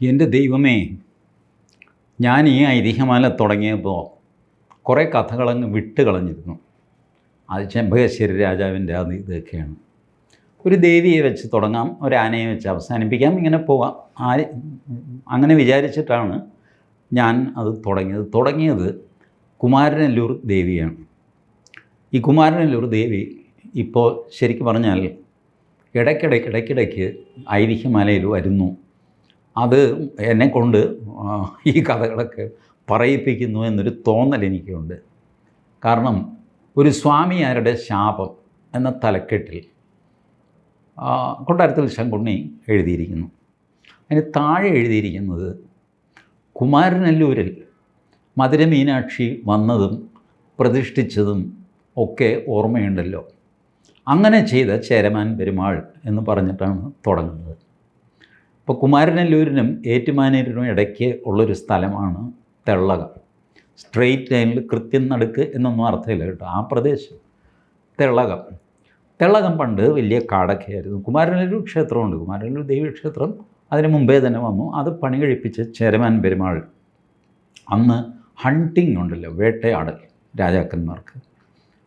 എന്റെ ദൈവമേ ഞാൻ ഈ ഐതിഹ്യമാല തുടങ്ങിയപ്പോൾ കുറേ കഥകളങ്ങ് വിട്ട് കളഞ്ഞിരുന്നു അത് ചെമ്പകശ്ശേരി രാജാവിന്റെ അത് ഇതൊക്കെയാണ്. ഒരു ദേവിയെ വെച്ച് തുടങ്ങാം ഒരു ആനയെ വെച്ച് അവസാനിപ്പിക്കാം ഇങ്ങനെ പോവാം. ആര് അങ്ങനെ വിചാരിച്ചിട്ടാണ് ഞാൻ അത് തുടങ്ങിയത്. തുടങ്ങിയത് കുമാരനല്ലൂർ ദേവിയാണ്. ഈ കുമാരനല്ലൂർ ദേവി ഇപ്പോൾ ശരിക്കും പറഞ്ഞാൽ ഇടയ്ക്കിടയ്ക്ക് ഇടയ്ക്കിടയ്ക്ക് ഐതിഹ്യമാലയിൽ വരുന്നു. അത് എന്നെ കൊണ്ട് ഈ കഥകളൊക്കെ പറയിപ്പിക്കുന്നു എന്നൊരു തോന്നൽ എനിക്കുണ്ട്. കാരണം ഒരു സ്വാമിയാരുടെ ശാപം എന്ന തലക്കെട്ടിൽ കൊട്ടാരത്തിൽ ശങ്കുണ്ണി എഴുതിയിരിക്കുന്നു. അതിന് താഴെ എഴുതിയിരിക്കുന്നത് കുമാരനല്ലൂരിൽ മധുര മീനാക്ഷി വന്നതും പ്രതിഷ്ഠിച്ചതും ഒക്കെ ഓർമ്മയുണ്ടല്ലോ. അങ്ങനെ ചെയ്ത ചേരമാൻ പെരുമാൾ എന്ന് പറഞ്ഞിട്ടാണ് തുടങ്ങുന്നത്. ഇപ്പോൾ കുമാരനല്ലൂരിനും ഏറ്റുമാനൂരിനും ഇടയ്ക്ക് ഉള്ളൊരു സ്ഥലമാണ് തെള്ളകം. സ്ട്രെയിറ്റ് ലൈനിൽ കൃത്യം നടുക്ക് എന്നൊന്നും അർത്ഥമില്ല കേട്ടോ. ആ പ്രദേശം തെള്ളകം. തെള്ളകം പണ്ട് വലിയ കാടൊക്കെയായിരുന്നു. കുമാരനല്ലൂർ ക്ഷേത്രമുണ്ട്. കുമാരനല്ലൂർ ദേവീക്ഷേത്രം അതിന് മുമ്പേ തന്നെ വന്നു. അത് പണി കഴിപ്പിച്ച് ചേരമാൻ പെരുമാൾ. അന്ന് ഹണ്ടിങ് ഉണ്ടല്ലോ വേട്ടയാടൽ രാജാക്കന്മാർക്ക്.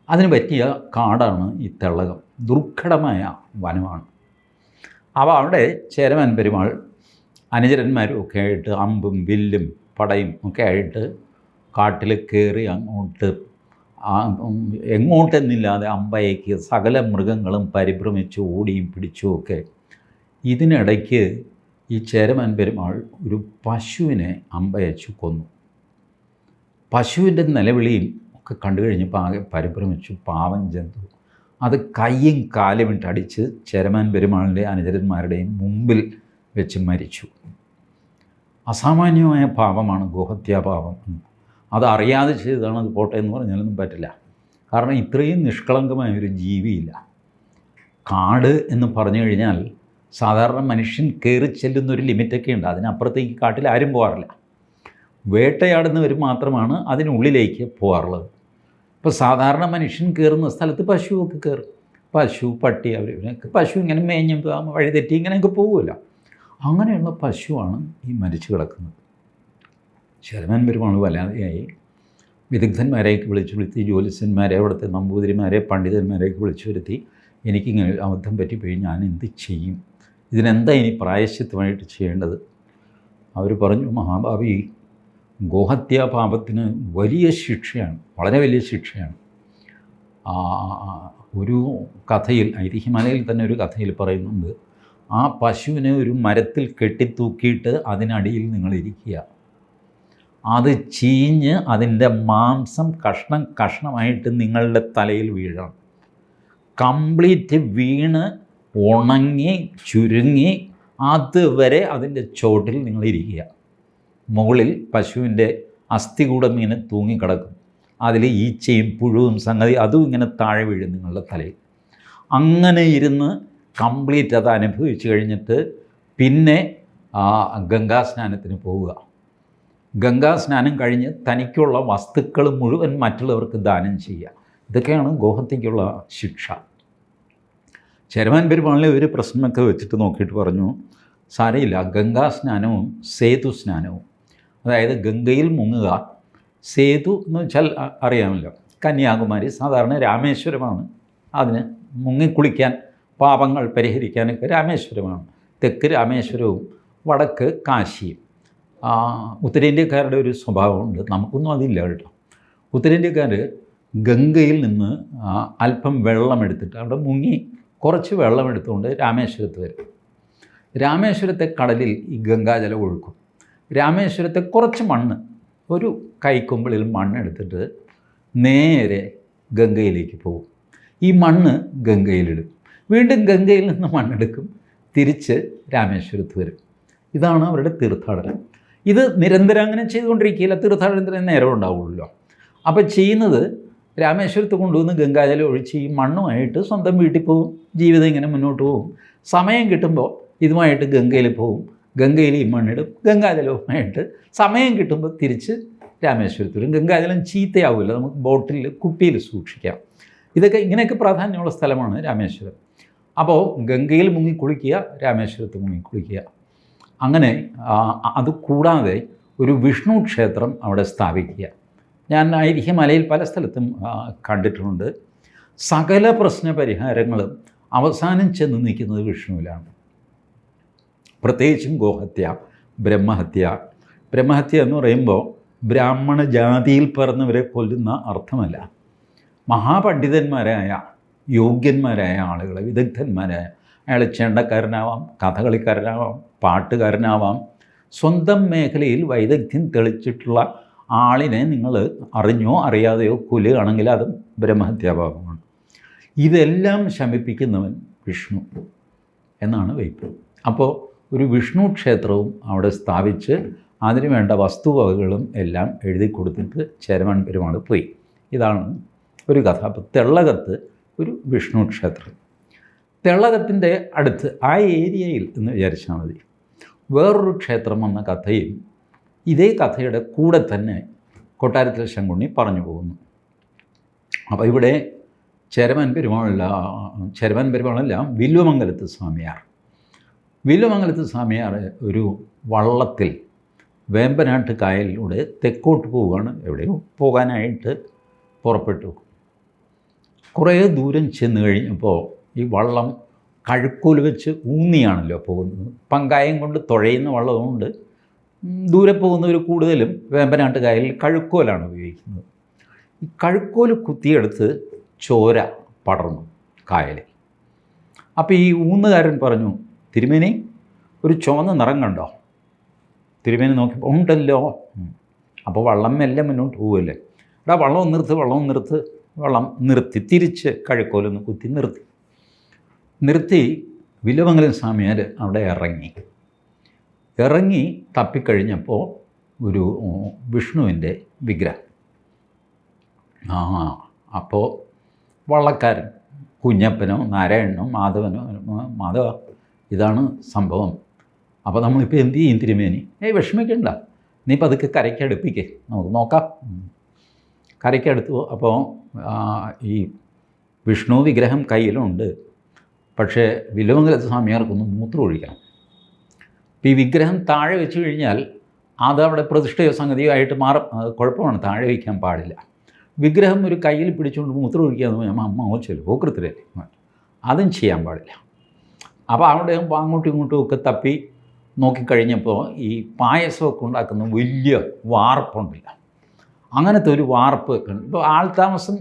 അതിന് പറ്റിയ കാടാണ് ഈ തെള്ളകം. ദുർഘടമായ വനമാണ്. അപ്പോൾ അവിടെ ചേരമാൻ പെരുമാൾ അനുചരന്മാരും ഒക്കെ ആയിട്ട് അമ്പും വില്ലും പടയും ഒക്കെ ആയിട്ട് കാട്ടിൽ കയറി അങ്ങോട്ട് എങ്ങോട്ടെന്നില്ലാതെ അമ്പയക്ക് സകല മൃഗങ്ങളും പരിഭ്രമിച്ചു ഓടിയും പിടിച്ചും ഒക്കെ. ഇതിനിടയ്ക്ക് ഈ ചേരമാൻ പെരുമാൾ ഒരു പശുവിനെ അമ്പയച്ചു കൊന്നു. പശുവിന്റെ നിലവിളിയും ഒക്കെ കണ്ടു കഴിഞ്ഞപ്പോൾ ആകെ പരിഭ്രമിച്ചു പാവം ജന്തു. അത് കയ്യും കാലും ഇട്ടടിച്ച് ചേരമാൻ പെരുമാളിന്റെ അനുചരന്മാരുടെയും മുമ്പിൽ വെച്ച് മരിച്ചു. അസാമാന്യമായ പാപമാണ് ഗോഹത്യാപാപം അത് അറിയാതെ ചെയ്തതാണ് അത് പോട്ടെ എന്ന് പറഞ്ഞാലൊന്നും പറ്റില്ല. കാരണം ഇത്രയും നിഷ്കളങ്കമായ ഒരു ജീവിയില്ല. കാട് എന്ന് പറഞ്ഞു കഴിഞ്ഞാൽ സാധാരണ മനുഷ്യൻ കയറി ചെല്ലുന്ന ഒരു ലിമിറ്റൊക്കെ ഉണ്ട്. അതിനപ്പുറത്തേക്ക് കാട്ടിൽ ആരും പോകാറില്ല. വേട്ടയാടുന്നവർ മാത്രമാണ് അതിനുള്ളിലേക്ക് പോകാറുള്ളത്. ഇപ്പോൾ സാധാരണ മനുഷ്യൻ കയറുന്ന സ്ഥലത്ത് പശുവൊക്കെ കയറും പശു പട്ടി അവർ പശു ഇങ്ങനെ മേഞ്ഞും വഴി തെറ്റി ഇങ്ങനെയൊക്കെ പോകുമല്ല അങ്ങനെയുള്ള പശുവാണ് ഈ മരിച്ചു കിടക്കുന്നത്. ശരമൻ പെരുമാണ് വല്ലാതെയായി. വിദഗ്ധന്മാരെയൊക്കെ വിളിച്ചു വരുത്തി ജ്യോത്സ്യന്മാരെ അവിടുത്തെ നമ്പൂതിരിമാരെ പണ്ഡിതന്മാരെയൊക്കെ വിളിച്ചു വരുത്തി എനിക്കിങ്ങനെ അബദ്ധം പറ്റിപ്പോയി ഞാൻ എന്ത് ചെയ്യും? ഇതിനെന്താ ഇനി പ്രായശ്ചിത്തമായിട്ട് ചെയ്യേണ്ടത്? അവർ പറഞ്ഞു മഹാഭാവി ഗോഹത്യാ പാപത്തിന് വലിയ ശിക്ഷയാണ് വളരെ വലിയ ശിക്ഷയാണ്. ഒരു കഥയിൽ ഐതിഹ്യമാലയിൽ തന്നെ ഒരു കഥയിൽ പറയുന്നുണ്ട് ആ പശുവിനെ ഒരു മരത്തിൽ കെട്ടിത്തൂക്കിയിട്ട് അതിനടിയിൽ നിങ്ങളിരിക്കുക അത് ചീഞ്ഞ് അതിന്റെ മാംസം കഷ്ണം കഷ്ണമായിട്ട് നിങ്ങളുടെ തലയിൽ വീഴണം. കംപ്ലീറ്റ് വീണ് ഉണങ്ങി ചുരുങ്ങി അതുവരെ അതിന്റെ ചോട്ടിൽ നിങ്ങളിരിക്കുക മുകളിൽ പശുവിന്റെ അസ്ഥികൂടം ഇങ്ങനെ തൂങ്ങിക്കിടക്കും. അതിൽ ഈച്ചയും പുഴുവും സംഗതി അതും ഇങ്ങനെ താഴെ വീഴും നിങ്ങളുടെ തലയിൽ. അങ്ങനെ ഇരുന്ന് കംപ്ലീറ്റ് അത് അനുഭവിച്ച് കഴിഞ്ഞിട്ട് പിന്നെ ഗംഗാസ്നാനത്തിന് പോവുക. ഗംഗാസ്നാനം കഴിഞ്ഞ് തനിക്കുള്ള വസ്തുക്കൾ മുഴുവൻ മറ്റുള്ളവർക്ക് ദാനം ചെയ്യുക. ഇതൊക്കെയാണ് ഗോഹത്തിക്കുള്ള ശിക്ഷ. ചേരമാൻ പെരുമാളിലെ ഒരു പ്രശ്നമൊക്കെ വെച്ചിട്ട് നോക്കിയിട്ട് പറഞ്ഞു സാരയില്ല ഗംഗാ സ്നാനവും സേതു സ്നാനവും അതായത് ഗംഗയിൽ മുങ്ങുക സേതു എന്ന് വെച്ചാൽ അറിയാമല്ലോ. കന്യാകുമാരി സാധാരണ രാമേശ്വരമാണ്. അതിന് മുങ്ങിക്കുളിക്കാൻ പാപങ്ങൾ പരിഹരിക്കാനൊക്കെ രാമേശ്വരമാണ്. തെക്ക് രാമേശ്വരവും വടക്ക് കാശിയും. ഉത്തരേന്ത്യക്കാരുടെ ഒരു സ്വഭാവമുണ്ട്. നമുക്കൊന്നും അതില്ല കേട്ടോ. ഉത്തരേന്ത്യക്കാർ ഗംഗയിൽ നിന്ന് അല്പം വെള്ളമെടുത്തിട്ട് അവിടെ മുങ്ങി കുറച്ച് വെള്ളമെടുത്തുകൊണ്ട് രാമേശ്വരത്ത് വരും. രാമേശ്വരത്തെ കടലിൽ ഈ ഗംഗാജലം ഒഴുക്കും. രാമേശ്വരത്തെ കുറച്ച് മണ്ണ് ഒരു കൈക്കൊമ്പിളിൽ മണ്ണ് എടുത്തിട്ട് നേരെ ഗംഗയിലേക്ക് പോകും. ഈ മണ്ണ് ഗംഗയിലിടും. വീണ്ടും ഗംഗയിൽ നിന്ന് മണ്ണെടുക്കും. തിരിച്ച് രാമേശ്വരത്ത് വരും. ഇതാണ് അവരുടെ തീർത്ഥാടനം. ഇത് നിരന്തരം അങ്ങനെ ചെയ്തുകൊണ്ടിരിക്കില്ല തീർത്ഥാടനത്തിന് നേരം ഉണ്ടാവുള്ളൂ അപ്പോൾ ചെയ്യുന്നത് രാമേശ്വരത്ത് കൊണ്ടുവന്ന് ഗംഗാജലം ഒഴിച്ച് ഈ മണ്ണുമായിട്ട് സ്വന്തം വീട്ടിൽ പോകും. ജീവിതം ഇങ്ങനെ മുന്നോട്ട് പോകും. സമയം കിട്ടുമ്പോൾ ഇതുമായിട്ട് ഗംഗയിൽ പോകും. ഗംഗയിൽ ഈ മണ്ണിടും ഗംഗാജലവുമായിട്ട് സമയം കിട്ടുമ്പോൾ തിരിച്ച് രാമേശ്വരത്ത് വരും ഗംഗാജലം ചീത്തയാവില്ല നമുക്ക് ബോട്ടിൽ കുപ്പിയിൽ സൂക്ഷിക്കാം. ഇതൊക്കെ ഇങ്ങനെയൊക്കെ പ്രാധാന്യമുള്ള സ്ഥലമാണ് രാമേശ്വരം. അപ്പോൾ ഗംഗയിൽ മുങ്ങി കുളിക്കുക രാമേശ്വരത്ത് മുങ്ങി കുളിക്കുക. അങ്ങനെ അത് കൂടാതെ ഒരു വിഷ്ണു ക്ഷേത്രം അവിടെ സ്ഥാപിക്കുക. ഞാൻ ഐതിഹ്യ മലയിൽ പല സ്ഥലത്തും കണ്ടിട്ടുണ്ട്. സകല പ്രശ്ന പരിഹാരങ്ങളും അവസാനം ചെന്ന് നിൽക്കുന്നത് വിഷ്ണുവിലാണ്. പ്രത്യേകിച്ചും ഗോഹത്യ ബ്രഹ്മഹത്യ. ബ്രഹ്മഹത്യ എന്ന് പറയുമ്പോൾ ബ്രാഹ്മണ ജാതിയിൽ പറഞ്ഞവരെ കൊല്ലുന്ന അർത്ഥമല്ല. മഹാപണ്ഡിതന്മാരായ യോഗ്യന്മാരായ ആളുകളെ വിദഗ്ധന്മാരായ അയാൾ ചെണ്ടക്കാരനാവാം കഥകളിക്കാരനാവാം പാട്ടുകാരനാവാം സ്വന്തം മേഖലയിൽ വൈദഗ്ധ്യം തെളിച്ചിട്ടുള്ള ആളിനെ നിങ്ങൾ അറിഞ്ഞോ അറിയാതെയോ കൊല്ലുകയാണെങ്കിൽ അതും ബ്രഹ്മഹത്യാഭാവമാണ് ഇതെല്ലാം ശമിപ്പിക്കുന്നവൻ വിഷ്ണു എന്നാണ് വൈപ്പ് അപ്പോൾ ഒരു വിഷ്ണു ക്ഷേത്രവും അവിടെ സ്ഥാപിച്ച് അതിനു വേണ്ട വസ്തുവകകളും എല്ലാം എഴുതി കൊടുത്തിട്ട് ചേരമാൻ പെരുമാൾ പോയി. ഇതാണ് ഒരു കഥ. അപ്പോൾ തെള്ളകത്ത് ഒരു വിഷ്ണു ക്ഷേത്രം. തെള്ളകത്തിന്റെ അടുത്ത് ആ ഏരിയയിൽ എന്ന് വിചാരിച്ചാൽ മതി. വേറൊരു ക്ഷേത്രം എന്ന കഥയും ഇതേ കഥയുടെ കൂടെ തന്നെ കൊട്ടാരത്തിൽ ശങ്കുണ്ണി പറഞ്ഞു പോകുന്നു. അപ്പോൾ ഇവിടെ ചേരമാൻ പെരുമാളല്ല ചേരമാൻ പെരുമാളല്ല വില്വമംഗലത്ത് സ്വാമിയാർ. വില്വമംഗലത്ത് സ്വാമിയാർ ഒരു വള്ളത്തിൽ വേമ്പനാട്ട് കായലിലൂടെ തെക്കോട്ട് പോവുകയാണ്. എവിടെയോ പോകാനായിട്ട് പുറപ്പെട്ടു. കുറേ ദൂരം ചെന്ന് കഴിഞ്ഞപ്പോൾ ഈ വള്ളം കഴുക്കോൽ വെച്ച് ഊന്നിയാണല്ലോ പോകുന്നത്. പങ്കായം കൊണ്ട് തുഴയുന്ന വള്ളമുണ്ട്. ഉം, ദൂരെ പോകുന്നവർ കൂടുതലും വേമ്പനാട്ട് കായലിൽ കഴുക്കോലാണ് ഉപയോഗിക്കുന്നത്. ഈ കഴുക്കോൽ കുത്തിയെടുത്ത് ചോര പടർന്നു കായലിൽ. അപ്പോൾ ഈ ഊന്നുകാരൻ പറഞ്ഞു തിരുമേനി ഒരു ചുവന്ന നിറം കണ്ടോ? തിരുമേനി നോക്കിയപ്പോൾ ഉണ്ടല്ലോ. അപ്പോൾ വള്ളം മെല്ലെ മുന്നോട്ട് പോവുമല്ലേ എടാ വള്ളം നിർത്ത് വള്ളം നിർത്ത്. വള്ളം നിർത്തി തിരിച്ച് കഴുക്കോലൊന്ന് കുത്തി നിർത്തി. നിർത്തി വില്ലുമംഗലം സ്വാമിയാർ അവിടെ ഇറങ്ങി. ഇറങ്ങി തപ്പിക്കഴിഞ്ഞപ്പോൾ ഒരു വിഷ്ണുവിന്റെ വിഗ്രഹം. ആ അപ്പോൾ വള്ളക്കാരൻ കുഞ്ഞപ്പനോ നാരായണനോ മാധവനോ മാധവ ഇതാണ് സംഭവം. അപ്പോൾ നമ്മളിപ്പോൾ എന്ത് ചെയ്യും തിരുമേനി? ഏയ് വിഷമിക്കണ്ട. നീ പതുക്കെ കരയ്ക്ക് അടുപ്പിക്കേ. നമുക്ക് നോക്കാം. കരയ്ക്കടുത്തു അപ്പോൾ ഈ വിഷ്ണു വിഗ്രഹം കയ്യിലുണ്ട്. പക്ഷേ വിലവങ്കലത്ത് സ്വാമിയാർക്കൊന്ന് മൂത്രം ഒഴിക്കണം. അപ്പോൾ ഈ വിഗ്രഹം താഴെ വെച്ച് കഴിഞ്ഞാൽ അത് അവിടെ പ്രതിഷ്ഠയോ സംഗതിയോ ആയിട്ട് മാറും. അത് കുഴപ്പമാണ്. താഴെ വയ്ക്കാൻ പാടില്ല. വിഗ്രഹം ഒരു കയ്യിൽ പിടിച്ചുകൊണ്ട് മൂത്രം ഒഴിക്കുക എന്ന് പറഞ്ഞാൽ അമ്മ ഓച്ചല്ലോ പോക്കൃത്തിലല്ലേ അതും ചെയ്യാൻ പാടില്ല. അപ്പോൾ അവിടെ അങ്ങോട്ടും ഇങ്ങോട്ടും ഒക്കെ തപ്പി നോക്കിക്കഴിഞ്ഞപ്പോൾ ഈ പായസമൊക്കെ ഉണ്ടാക്കുന്ന വലിയ വാർപ്പുണ്ടല്ല. അങ്ങനത്തെ ഒരു വാർപ്പ് ഉണ്ട്. ഇപ്പോൾ ആൾതാമസം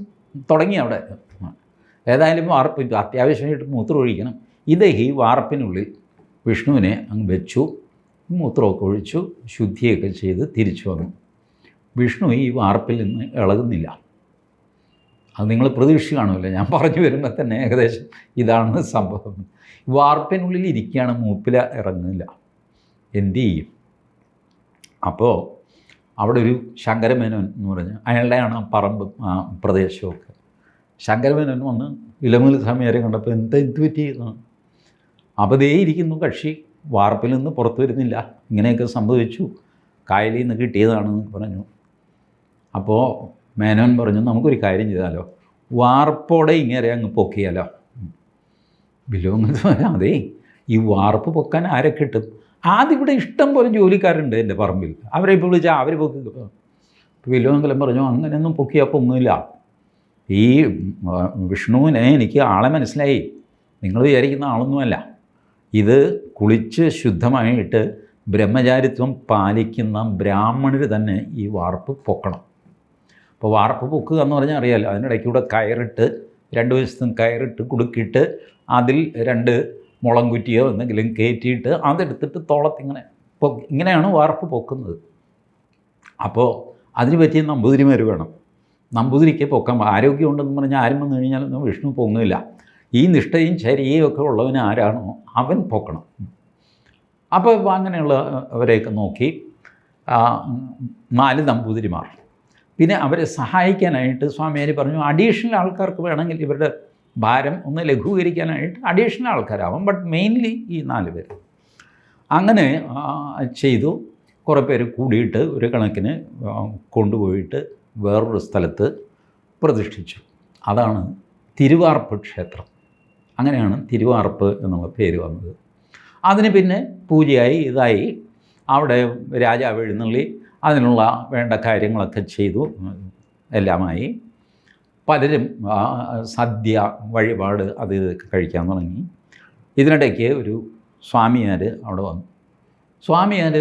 തുടങ്ങി അവിടെ. ഏതായാലും വാർപ്പ് അത്യാവശ്യമായിട്ട് മൂത്രം ഒഴിക്കണം. ഇത് ഈ വാർപ്പിനുള്ളിൽ വിഷ്ണുവിനെ അങ്ങ് വെച്ചു. മൂത്രമൊക്കെ ഒഴിച്ചു. ശുദ്ധിയൊക്കെ ചെയ്ത് തിരിച്ചു വന്നു. വിഷ്ണു ഈ വാർപ്പിൽ നിന്ന് ഇളകുന്നില്ല. അത് നിങ്ങൾ പ്രതീക്ഷ കാണുമല്ലോ ഞാൻ പറഞ്ഞു വരുമ്പോൾ തന്നെ ഏകദേശം ഇതാണ് സംഭവം. വാർപ്പിനുള്ളിൽ ഇരിക്കുകയാണ് മൂപ്പില ഇറങ്ങുന്നില്ല. എന്തു ചെയ്യും? അപ്പോൾ അവിടെ ഒരു ശങ്കരമേനോൻ എന്ന് പറഞ്ഞ് അയാളുടെയാണ് പറമ്പ് പ്രദേശമൊക്കെ. ശങ്കരമേനോൻ വന്ന് ഇലമുൽ സ്വാമിയാരെ കണ്ടപ്പോൾ എന്താ എന്ത് പറ്റിയെന്ന് അപ്പോൾ ദേ ഇരിക്കുന്നു കക്ഷി വാർപ്പിൽ നിന്ന് പുറത്തു വരുന്നില്ല. ഇങ്ങനെയൊക്കെ സംഭവിച്ചു. കായലിൽ നിന്ന് കിട്ടിയതാണെന്ന് പറഞ്ഞു. അപ്പോൾ മേനോൻ പറഞ്ഞു നമുക്കൊരു കാര്യം ചെയ്താലോ? വാർപ്പോടെ ഇങ്ങനെ അങ്ങ് പൊക്കിയാലോ? ബിലോങ് അതെ ഈ വാർപ്പ് പൊക്കാൻ ആരെ കിട്ടും? ആദ്യം ഇവിടെ ഇഷ്ടം പോലെ ജോലിക്കാരുണ്ട് എന്റെ പറമ്പിൽ. അവരെ ഇപ്പോൾ വിളിച്ചാൽ അവർ പൊക്കി വിലോങ്കലം പറഞ്ഞു അങ്ങനെയൊന്നും പൊക്കിയാൽ പൊങ്ങില്ല ഈ വിഷ്ണുവിനെ എനിക്ക് ആളെ മനസ്സിലായി. നിങ്ങൾ വിചാരിക്കുന്ന ആളൊന്നുമല്ല. ഇത് കുളിച്ച് ശുദ്ധമായിട്ട് ബ്രഹ്മചാരിത്വം പാലിക്കുന്ന ബ്രാഹ്മണർ തന്നെ ഈ വാർപ്പ് പൊക്കണം. അപ്പോൾ വാർപ്പ് പൊക്കുക എന്ന് പറഞ്ഞാൽ അറിയാമല്ലോ അതിനിടയ്ക്കൂടെ കയറിട്ട് രണ്ട് വശത്തും കയറിട്ട് കുടുക്കിയിട്ട് അതിൽ രണ്ട് മുളം കുറ്റിയോ എന്തെങ്കിലും കയറ്റിയിട്ട് അതെടുത്തിട്ട് തോളത്തിങ്ങനെ പൊ ഇങ്ങനെയാണ് വാർപ്പ് പൊക്കുന്നത്. അപ്പോൾ അതിന് പറ്റിയ നമ്പൂതിരിമാർ വേണം. നമ്പൂതിരിക്ക് പൊക്കാൻ ആരോഗ്യമുണ്ടെന്ന് പറഞ്ഞാൽ ആരും വന്നു കഴിഞ്ഞാലൊന്നും വിഷ്ണു പൊങ്ങില്ല ഈ നിഷ്ഠയും ശരിയും ഒക്കെ ഉള്ളവന് ആരാണോ അവൻ പൊക്കണം. അപ്പോൾ അങ്ങനെയുള്ള അവരെയൊക്കെ നോക്കി നാല് നമ്പൂതിരിമാർ. പിന്നെ അവരെ സഹായിക്കാനായിട്ട് സ്വാമിയാർ പറഞ്ഞു അഡീഷണൽ ആൾക്കാർക്ക് വേണമെങ്കിൽ ഇവരുടെ ഭാരം ഒന്ന് ലഘൂകരിക്കാനായിട്ട് അഡീഷണൽ ആൾക്കാരാവാം ബട്ട് മെയിൻലി ഈ നാല് പേര്. അങ്ങനെ ചെയ്തു. കുറേ പേര് കൂടിയിട്ട് ഒരു കണക്കിന് കൊണ്ടുപോയിട്ട് വേറൊരു സ്ഥലത്ത് പ്രതിഷ്ഠിച്ചു. അതാണ് തിരുവാർപ്പ് ക്ഷേത്രം. അങ്ങനെയാണ് തിരുവാർപ്പ് എന്നുള്ള പേര് വന്നത്. അതിന് പിന്നെ പൂജയായി ഇതായി. അവിടെ രാജാവ് എഴുന്നള്ളി അതിനുള്ള വേണ്ട കാര്യങ്ങളൊക്കെ ചെയ്തു. എല്ലാമായി. പലരും സദ്യ വഴിപാട് അത് ഇതൊക്കെ കഴിക്കാൻ തുടങ്ങി. ഇതിനിടയ്ക്ക് ഒരു സ്വാമിയാർ അവിടെ വന്നു. സ്വാമിയാർ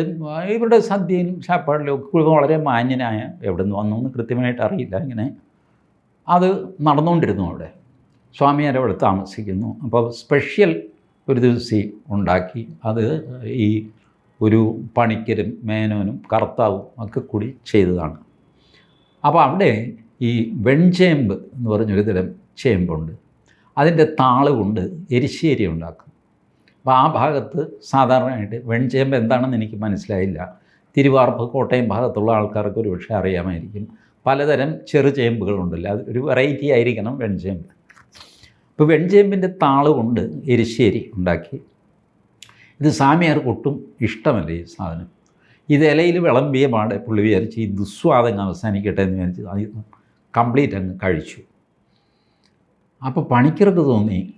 ഇവരുടെ സദ്യയിലും ശാപ്പാടിലും ഒക്കെ വളരെ മാന്യനായ എവിടെ നിന്ന് വന്നു എന്ന് കൃത്യമായിട്ട് അറിയില്ല ഇങ്ങനെ. അത് നടന്നുകൊണ്ടിരുന്നു അവിടെ. സ്വാമിയാർ അവിടെ താമസിക്കുന്നു. അപ്പോൾ സ്പെഷ്യൽ ഒരു ദിവസം ഉണ്ടാക്കി. അത് ഈ ഒരു പണിക്കരും മേനോനും കർത്താവും ഒക്കെ കൂടി ചെയ്തതാണ്. അപ്പോൾ അവിടെ ഈ വെൺചേമ്പ് എന്ന് പറഞ്ഞൊരു തരം ചേമ്പുണ്ട്. അതിന്റെ താൾ കൊണ്ട് എരിശ്ശേരി ഉണ്ടാക്കും. അപ്പോൾ ആ ഭാഗത്ത് സാധാരണയായിട്ട് വെൺചേമ്പ് എന്താണെന്ന് എനിക്ക് മനസ്സിലായില്ല. തിരുവാർപ്പ് കോട്ടയം ഭാഗത്തുള്ള ആൾക്കാർക്ക് ഒരു പക്ഷേ അറിയാമായിരിക്കും. പലതരം ചെറു ചേമ്പുകളുണ്ടല്ലോ അത് ഒരു വെറൈറ്റി ആയിരിക്കണം വെൺചേമ്പ്. ഇപ്പോൾ വെൺചേമ്പിന്റെ താൾ കൊണ്ട് എരിശ്ശേരി ഉണ്ടാക്കി. ഇത് സാമിയാർക്ക് ഒട്ടും ഇഷ്ടമല്ല ഈ സാധനം. ഇത് ഇലയിൽ വിളമ്പിയ പാടെ പുള്ളി വിചാരിച്ച് ഈ ദുസ്വാദം അവസാനിക്കട്ടെ എന്ന് വിചാരിച്ച് അത് കംപ്ലീറ്റ് അങ്ങ് കഴിച്ചു. അപ്പോൾ പണിക്കർക്ക് തോന്നി.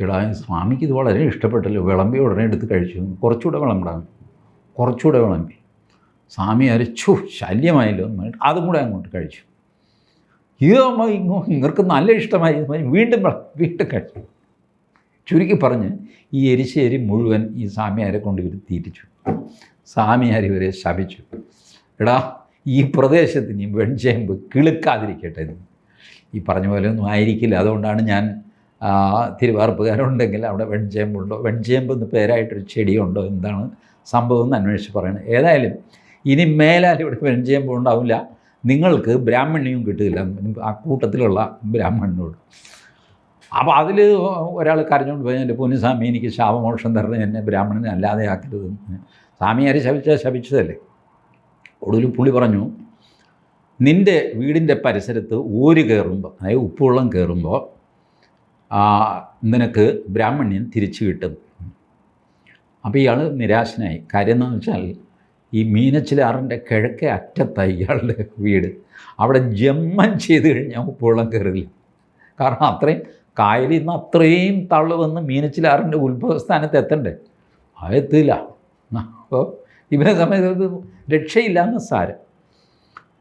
എടാ സ്വാമിക്ക് ഇത് വളരെ ഇഷ്ടപ്പെട്ടല്ലോ. വിളമ്പി ഉടനെ എടുത്ത് കഴിച്ചു. കുറച്ചുകൂടെ വിളമ്പിടാൻ കുറച്ചുകൂടെ വിളമ്പി. സ്വാമി അരച്ചു ശല്യമായല്ലോ. അതും കൂടെ അങ്ങോട്ട് കഴിച്ചു. ഇത് ഇങ്ങോ ഇങ്ങനെ നല്ല ഇഷ്ടമായി. വീണ്ടും വീണ്ടും കഴിച്ചു. ചുരുക്കി പറഞ്ഞ് ഈ എരിശ്ശേരി മുഴുവൻ ഈ സ്വാമിയാരെ കൊണ്ട് ഇവർ തീറ്റിച്ചു. സ്വാമിയാർ ഇവരെ ശപിച്ചു. എടാ ഈ പ്രദേശത്തിന് വെൺചേമ്പ് കിളുക്കാതിരിക്കട്ടെ ഈ പറഞ്ഞ പോലെ ഒന്നും ആയിരിക്കില്ല. അതുകൊണ്ടാണ് ഞാൻ തിരുവാർപ്പുകാരുണ്ടെങ്കിൽ അവിടെ വെൺചേമ്പുണ്ടോ? വെൺചേമ്പ് എന്ന് പേരായിട്ടൊരു ചെടിയുണ്ടോ? എന്താണ് സംഭവം എന്ന് അന്വേഷിച്ച് പറയണം. ഏതായാലും ഇനി മേലാൽ ഇവിടെ വെൺചേമ്പ് ഉണ്ടാവില്ല. നിങ്ങൾക്ക് ബ്രാഹ്മണ്യവും കിട്ടില്ല. ആ കൂട്ടത്തിലുള്ള ബ്രാഹ്മണനോട്. അപ്പോൾ അതിൽ ഒരാൾ കരഞ്ഞുകൊണ്ട് പോയി എന്റെ പൊന്നുസ്വാമി എനിക്ക് ശാപമോക്ഷം തരണം എന്നെ ബ്രാഹ്മണനെ അല്ലാതെ ആക്കരുത്. സ്വാമിയാരെ ശപിച്ചാൽ ശപിച്ചതല്ലേ? ഒടുവിൽ പുള്ളി പറഞ്ഞു നിന്റെ വീടിന്റെ പരിസരത്ത് ഊര് കയറുമ്പോൾ അതായത് ഉപ്പുവെള്ളം കയറുമ്പോൾ നിനക്ക് ബ്രാഹ്മണ്യൻ തിരിച്ചു കിട്ടും. അപ്പോൾ ഇയാൾ നിരാശനായി. കാര്യം എന്താണെന്ന് വെച്ചാൽ ഈ മീനച്ചിലാറിന്റെ കിഴക്കേ അറ്റത്തായി ഇയാളുടെ വീട്. അവിടെ ജമ്മൻ ചെയ്ത് കഴിഞ്ഞാൽ ഉപ്പുവെള്ളം കയറില്ല കാരണം അത്രയും കായലിൽ നിന്ന് അത്രയും തള്ളു വന്ന് മീനച്ചിലാറിന്റെ ഉത്ഭവസ്ഥാനത്ത് എത്തണ്ടേ? അതെത്തില്ല. അപ്പോൾ ഇവരെ സമയത്ത് രക്ഷയില്ലാന്ന് സാരം.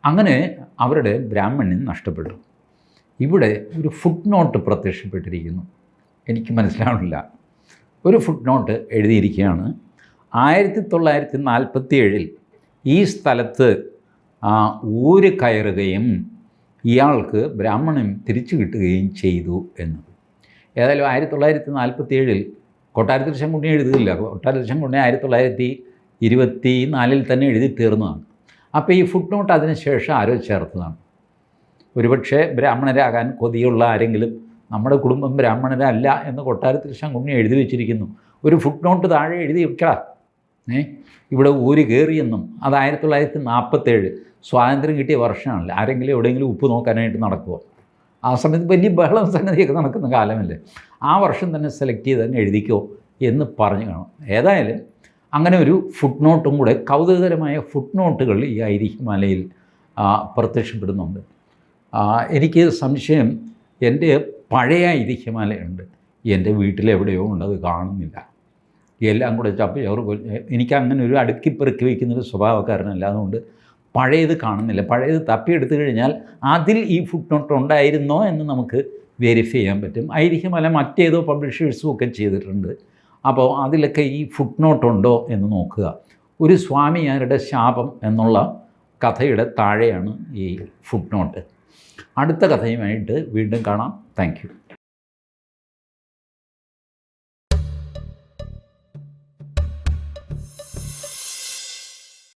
അങ്ങനെ അവരുടെ ബ്രാഹ്മണ്യം നഷ്ടപ്പെട്ടു. ഇവിടെ ഒരു ഫുട് നോട്ട് പ്രത്യക്ഷപ്പെട്ടിരിക്കുന്നു. എനിക്ക് മനസ്സിലാവണില്ല ഒരു ഫുട് നോട്ട് എഴുതിയിരിക്കുകയാണ്. ആയിരത്തി തൊള്ളായിരത്തി നാൽപ്പത്തി ഏഴിൽ ഈ സ്ഥലത്ത് ഊര് കയറുകയും ഇയാൾക്ക് ബ്രാഹ്മണൻ തിരിച്ചു കിട്ടുകയും ചെയ്തു എന്ന്. ഏതായാലും ആയിരത്തി തൊള്ളായിരത്തി നാൽപ്പത്തി ഏഴിൽ കൊട്ടാരത്തിൽ ശങ്കുണ്ണി എഴുതുകയില്ല കൊട്ടാരത്തിൽ ശങ്കുണ്ണി ആയിരത്തി തൊള്ളായിരത്തി ഇരുപത്തി നാലിൽ തന്നെ എഴുതി തീർന്നതാണ്. അപ്പോൾ ഈ ഫുട് നോട്ട് അതിന് ശേഷം ആരോ ചേർത്തതാണ്. ഒരുപക്ഷെ ബ്രാഹ്മണരാകാൻ കൊതിയുള്ള ആരെങ്കിലും നമ്മുടെ കുടുംബം ബ്രാഹ്മണരല്ല എന്ന് കൊട്ടാരത്തിൽ ശങ്കുണ്ണി എഴുതി വെച്ചിരിക്കുന്നു. ഒരു ഫുട് നോട്ട് താഴെ എഴുതി വെക്കടാ. ഏ? ഇവിടെ ഊര് കയറിയെന്നും അത് ആയിരത്തി തൊള്ളായിരത്തി നാൽപ്പത്തേഴ് സ്വാതന്ത്ര്യം കിട്ടിയ വർഷമാണല്ലോ. ആരെങ്കിലും എവിടെയെങ്കിലും ഉപ്പ് നോക്കാനായിട്ട് നടക്കുക ആ സമയത്ത് വലിയ ബഹളം സംഗതിയൊക്കെ നടക്കുന്ന കാലമല്ലേ. ആ വർഷം തന്നെ സെലക്ട് ചെയ്ത് തന്നെ എഴുതിക്കോ എന്ന് പറഞ്ഞു കാണും. ഏതായാലും അങ്ങനെ ഒരു ഫുട് നോട്ടും കൂടെ കൗതുകകരമായ ഫുട് നോട്ടുകൾ ഈ ഐതിഹ്യമലയിൽ ആ, പ്രത്യക്ഷപ്പെടുന്നുണ്ട്. എനിക്ക് സംശയം എന്റെ പഴയ ഐതിഹ്യമാലയുണ്ട്. എന്റെ വീട്ടിലെവിടെയോ ഉണ്ട് അത് കാണുന്നില്ല. എല്ലാം കൂടെ ചപ്പ് ചോറ് പോലെ എനിക്ക് അങ്ങനെ ഒരു അടുക്കി പെറുക്കി വയ്ക്കുന്നൊരു സ്വഭാവക്കാരനല്ല അതുകൊണ്ട് പഴയത് കാണുന്നില്ല. പഴയത് തപ്പിയെടുത്തു കഴിഞ്ഞാൽ അതിൽ ഈ ഫുഡ് നോട്ട് ഉണ്ടായിരുന്നോ എന്ന് നമുക്ക് വെരിഫൈ ചെയ്യാൻ പറ്റും. ആയിരിക്കും അല്ല മറ്റേതോ പബ്ലിഷേഴ്സും ഒക്കെ ചെയ്തിട്ടുണ്ട്. അപ്പോൾ അതിലൊക്കെ ഈ ഫുഡ് നോട്ട് ഉണ്ടോ എന്ന് നോക്കുക. ഒരു സ്വാമിയാരുടെ ശാപം എന്നുള്ള കഥയുടെ താഴെയാണ് ഈ ഫുഡ് നോട്ട് അടുത്ത കഥയുമായിട്ട് വീണ്ടും കാണാം. താങ്ക്